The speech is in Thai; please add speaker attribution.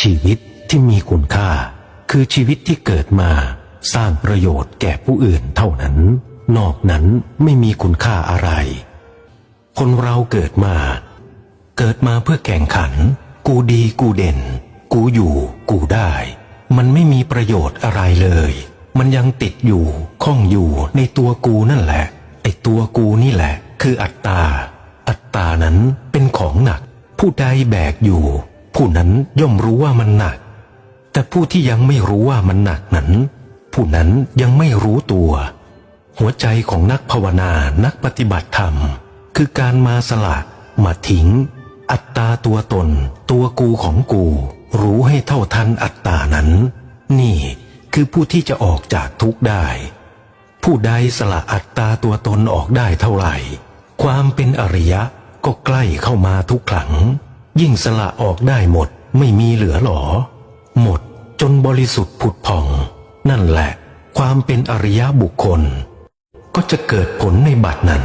Speaker 1: ชีวิตที่มีคุณค่า คือชีวิตที่เกิดมา สร้างประโยชน์แก่ผู้อื่นเท่านั้น นอกนั้นไม่มีคุณค่าอะไร คนเราเกิดมา เกิดมาเพื่อแข่งขัน กูดีกูเด่น กูอยู่ กูได้ มันไม่มีประโยชน์อะไรเลย มันยังติดอยู่ข้องอยู่ในตัวกูนั่นแหละ ไอตัวกูนี่แหละ คืออัตตา อัตตานั้นเป็นของหนัก ผู้ใดแบกอยู่ ผู้นั้นย่อมรู้ว่ามันหนัก แต่ผู้ที่ยังไม่รู้ว่ามันหนักนั้น ผู้นั้นยังไม่รู้ตัว หัวใจของนักภาวนานักปฏิบัติธรรม คือการมาสละมาทิ้ง อัตตาตัวตน ตัวกูของกู รู้ให้เท่าทันอัตตานั้น นี่คือผู้ที่จะออกจากทุกข์ได้ ผู้ใดสละอัตตาตัวตนออกได้เท่าไหร่ ความเป็นอริยะก็ใกล้เข้ามาทุกครั้ง ยิ่งสละออกได้หมดไม่มีเหลือหรอ หมดจนบริสุทธิ์ผุดผ่อง นั่นแหละ ความเป็นอริยบุคคล ก็จะเกิดผลในบัดนั้น